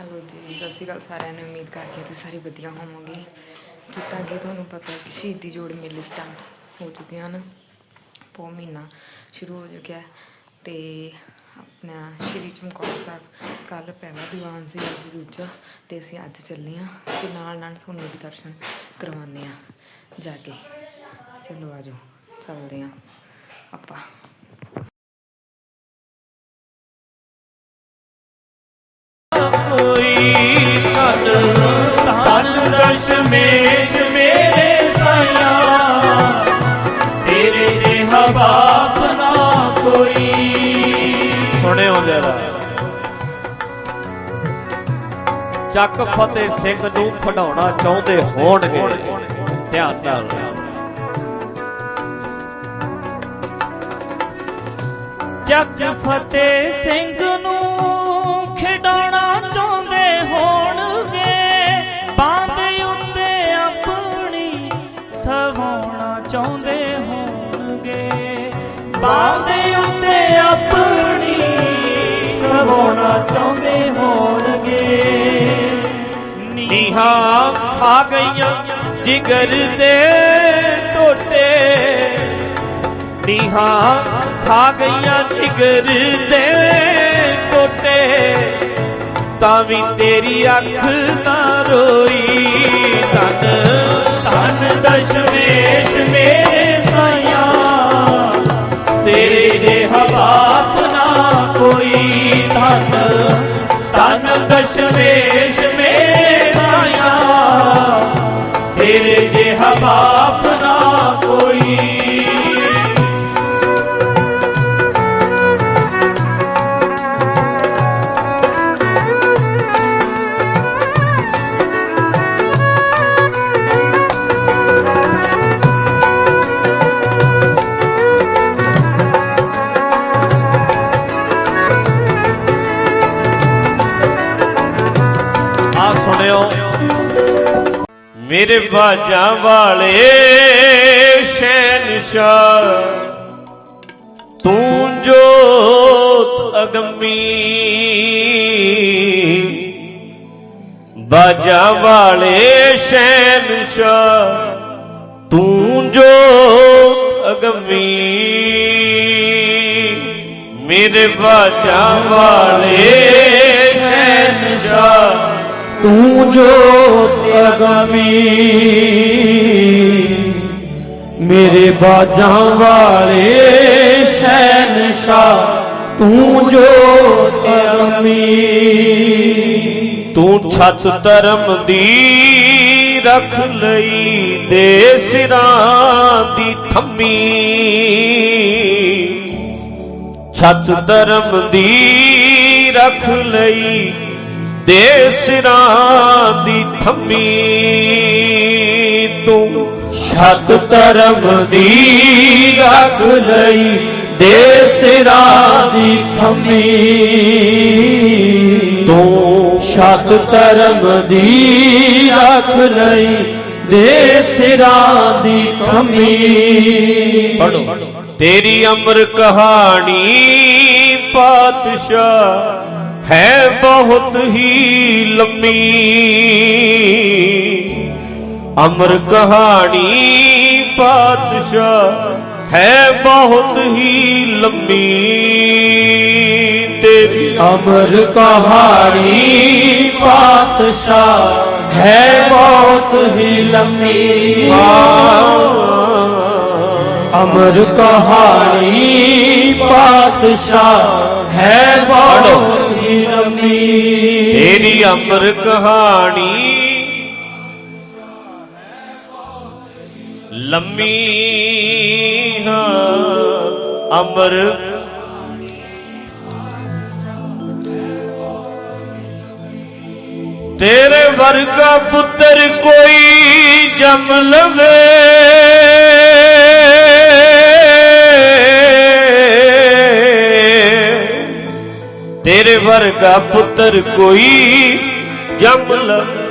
Hello ਜੀ, ਸਤਿ ਸ਼੍ਰੀ ਅਕਾਲ ਸਾਰਿਆਂ ਨੂੰ। ਉਮੀਦ ਕਰਦੀ ਹਾਂ ਤੁਸੀਂ ਸਾਰੇ ਵਧੀਆ ਹੋਵੋਗੇ। ਜਿੱਦਾਂ ਕਿ ਤੁਹਾਨੂੰ ਪਤਾ ਹੈ ਕਿ ਸ਼ਹੀਦੀ ਜੋੜ ਮੇਲੇ ਸਟਾਰਟ ਹੋ ਚੁੱਕੇ ਹਨ। ਪੋ ਮਹੀਨਾ ਸ਼ੁਰੂ ਹੋ ਚੁੱਕਿਆ ਹੈ ਤੇ ਆਪਣਾ ਸ਼੍ਰੀ ਚਮਕੌਰ ਸਾਹਿਬ ਕੱਲ ਪਹਿਲਾ ਦੀਵਾਨ ਸੀ, ਅੱਜ ਦੂਜਾ ਤੇ ਅਸੀਂ ਅੱਜ ਚੱਲੇ ਹਾਂ ਤੇ ਨਾਲ ਨਾਲ ਤੁਹਾਨੂੰ ਵੀ ਦਰਸ਼ਨ ਕਰਵਾਉਂਦੇ ਹਾਂ ਜਾ ਕੇ। ਚਲੋ ਆਜੋ ਚੱਲਦੇ ਹਾਂ ਆਪਾਂ। ਦਸ਼ਮੇਸ਼ ਮੇਰੇ ਸਾਇਆ ਤੇਰੇ ਜਿਹਾ ਬਾਪ ਨਾ ਕੋਈ। ਸੁਣਿਓ ਜਰਾ। ਚੱਕ ਫਤਿਹ ਸਿੰਘ ਨੂੰ ਖਡਾਉਣਾ ਚਾਹੁੰਦੇ ਹੋਣਗੇ। ਧਿਆਨ ਨਾਲ। ਚੱਕ ਫਤਿਹ ਸਿੰਘ ਨੂੰ ਨੀਹਾਂ ਖਾ ਗਈਆਂ, ਜਿਗਰ ਦੇ ਟੋਟੇ। ਨੀਹਾਂ ਖਾ ਗਈਆਂ, ਜਿਗਰ ਦੇ ਟੋਟੇ। ਤਾਂ ਵੀ ਤੇਰੀ ਅੱਖ ਨਾ ਰੋਈ, ਤਨ ਤਨ ਦਸ਼ਮੇਸ਼ ਮੇਰੇ ਸਾਇਆ ਤੇਰੇ ਜਿਹਾ ਬਾਪ ਨਾ ਕੋਈ, ਤਨ ਤਨ ਦਸ਼ਮੇਸ਼ ਮੇਰੇ ਬਾਜਾਂ ਵਾਲੇ ਸ਼ਹਿਨਸ਼ਾਹ, ਤੂੰ ਜੋਤ ਅਗੰਮੀ। ਬਾਜਾਂ ਵਾਲੇ ਸ਼ਹਿਨਸ਼ਾਹ, ਤੂੰ ਜੋਤ ਅਗੰਮੀ। ਮੇਰੇ ਬਾਜਾਂ ਵਾਲੇ ਸ਼ਹਿਨਸ਼ਾਹ ਤੂੰ ਜੋਤ ਅਗੰਮੀ, ਮੇਰੇ ਬਾਜਾਂ ਵਾਲੇ ਸ਼ਹਿਨਸ਼ਾਹ, ਤੂੰ ਜੋਤ ਅਗੰਮੀ। ਤੂੰ ਛੱਤ ਧਰਮ ਦੀ ਰੱਖ ਲਈ ਦੇ ਸਿਰਾਂ ਦੀ ਥੰਮੀ। ਛੱਤ ਧਰਮ ਦੀ ਰੱਖ ਲਈ ਦੇ ਸਿਰਾਂ ਦੀ ਥੰਮੀ ਤੂੰ ਛੱਤ ਧਰਮ ਦੀ ਰੱਖ ਲਈ ਦੇ ਸਿਰਾਂ ਦੀ ਥੰਮੀ ਤੂੰ ਛੱਤ ਧਰਮ ਦੀ ਰੱਖ ਲਈ ਦੇ ਸਿਰਾਂ ਦੀ ਥੰਮੀ। ਪੜੋ ਤੇਰੀ ਅਮਰ ਕਹਾਣੀ ਪਾਤਸ਼ਾਹ ਹੈ ਬਹੁਤ ਹੀ ਲੰਮੀ। ਅਮਰ ਕਹਾਣੀ ਪਾਤਸ਼ਾਹ ਹੈ ਬਹੁਤ ਹੀ ਲੰਮੀ। ਤੇਰੀ ਅਮਰ ਕਹਾਣੀ ਪਾਤਸ਼ਾਹ ਹੈ ਬਹੁਤ ਹੀ ਲੰਮੀ। ਅਮਰ ਕਹਾਣੀ ਪਾਤਸ਼ਾਹ ਹੈ ਬਹੁਤ ਤੇਰੀ ਅਮਰ ਕਹਾਣੀ। ਲੰਮੀ ਹਾਂ ਅਮਰ। ਤੇਰੇ ਵਰਗਾ ਪੁੱਤਰ ਕੋਈ ਜਮ ਲਵੇ ਵਰਗਾ ਪੁੱਤਰ ਕੋਈ ਜੰਮ ਲਵੇ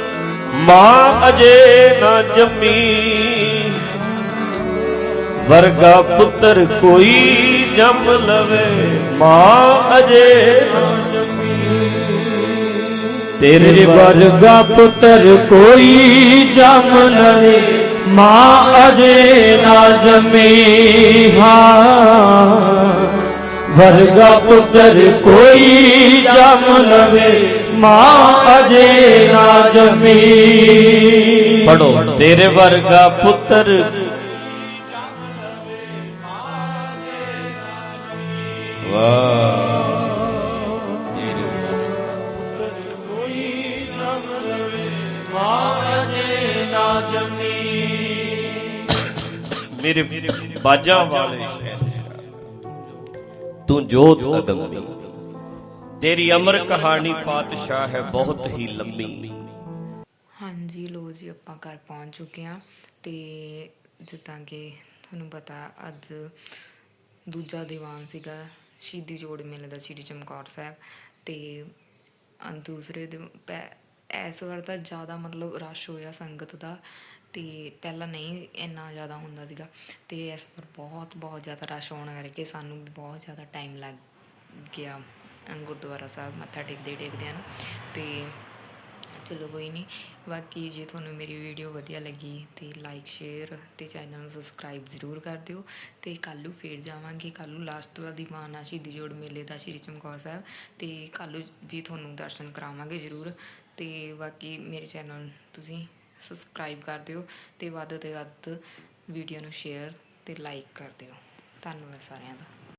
ਮਾਂ ਅਜੇ ਨਾ ਜੰਮੀ। ਵਰਗਾ ਪੁੱਤਰ ਕੋਈ ਜੰਮ ਲਵੇ। ਮਾਂ ਅਜੇ ਨਾ ਜੰਮੀ। ਤੇਰੇ ਵਰਗਾ ਪੁੱਤਰ ਕੋਈ ਜਮ ਲਵੇ। ਮਾਂ ਅਜੇ ਨਾ ਜੰਮੀ। ਹਾਂ। ਵਰਗਾ ਪੁੱਤਰ ਕੋਈ ਜਮ ਲਵੇ ਮਾਂ ਅਜੇ ਨਾ ਜਮੀ। ਪੜੋ ਤੇਰੇ ਵਰਗਾ ਪੁੱਤਰ ਵਾਹ। ਤੇਰੇ ਪੁੱਤਰ ਕੋਈ ਜਮ ਲਵੇ ਮਾਂ ਅਜੇ ਨਾ ਜਮੀ ਮੇਰੇ ਬਾਜਾਂ ਵਾਲੇ ਤੂੰ ਜੋਤ ਅਦਮੀ ਤੇਰੀ ਅਮਰ ਕਹਾਣੀ ਪਾਤਸ਼ਾਹ ਹੈ ਬਹੁਤ ਹੀ ਲੰਮੀ। ਹਾਂਜੀ ਲੋ ਜੀ ਆਪਾਂ ਘਰ ਪਹੁੰਚ ਚੁੱਕੇ ਹਾਂ ਤੇ ਜਿੱਦਾਂ ਕਿ ਤੁਹਾਨੂੰ ਪਤਾ ਅੱਜ ਦੂਜਾ ਦੀਵਾਨ ਸੀਗਾ ਸ਼ਹੀਦੀ ਜੋੜ ਮੇਲੇ ਦਾ ਸ਼੍ਰੀ ਚਮਕੌਰ ਸਾਹਿਬ ਤੇ ਦੂਸਰੇ ਦਿਨ ਪੈ- ਇਸ ਵਾਰ ਤਾਂ ਜ਼ਿਆਦਾ ਮਤਲਬ ਰਸ਼ ਹੋਇਆ ਸੰਗਤ ਦਾ ਤੇ ਪਹਿਲਾਂ ਨਹੀਂ ਇੰਨਾ ਜ਼ਿਆਦਾ ਹੁੰਦਾ ਸੀਗਾ ਤੇ ਇਸ ਵਾਰ ਬਹੁਤ ਬਹੁਤ ਜ਼ਿਆਦਾ ਰਸ਼ ਹੋਣ ਕਰਕੇ ਸਾਨੂੰ ਵੀ ਬਹੁਤ ਜ਼ਿਆਦਾ ਟਾਈਮ ਲੱਗ ਗਿਆ ਗੁਰਦੁਆਰਾ ਸਾਹਿਬ ਮੱਥਾ ਟੇਕਦੇ ਟੇਕਦਿਆਂ ਨੂੰ ਤੇ ਚਲੋ ਕੋਈ ਨਹੀਂ, ਬਾਕੀ ਜੇ ਤੁਹਾਨੂੰ ਮੇਰੀ ਵੀਡੀਓ ਵਧੀਆ ਲੱਗੀ ਤੇ ਲਾਈਕ ਸ਼ੇਅਰ ਤੇ ਚੈਨਲ ਨੂੰ ਸਬਸਕ੍ਰਾਈਬ ਜ਼ਰੂਰ ਕਰ ਦਿਓ ਤੇ ਕੱਲ੍ਹ ਨੂੰ ਫੇਰ ਜਾਵਾਂਗੇ, ਕੱਲ੍ਹ ਨੂੰ ਲਾਸਟ ਵਾਲਾ ਦੀਵਾਨ ਆ, ਸ਼ਹੀਦੀ ਜੋੜ ਮੇਲੇ ਦਾ ਸ਼੍ਰੀ ਚਮਕੌਰ ਸਾਹਿਬ ਤੇ ਕੱਲ੍ਹ ਨੂੰ ਵੀ ਤੁਹਾਨੂੰ ਦਰਸ਼ਨ ਕਰਾਵਾਂਗੇ ਜ਼ਰੂਰ ਤੇ ਬਾਕੀ ਮੇਰੇ ਚੈਨਲ ਨੂੰ ਤੁਸੀਂ ਸਬਸਕ੍ਰਾਈਬ ਕਰ ਦਿਓ ਤੇ ਵੱਧ ਤੋਂ ਵੱਧ ਵੀਡੀਓ ਨੂੰ ਸ਼ੇਅਰ ਤੇ ਲਾਈਕ ਕਰ ਦਿਓ। ਧੰਨਵਾਦ ਸਾਰਿਆਂ ਦਾ।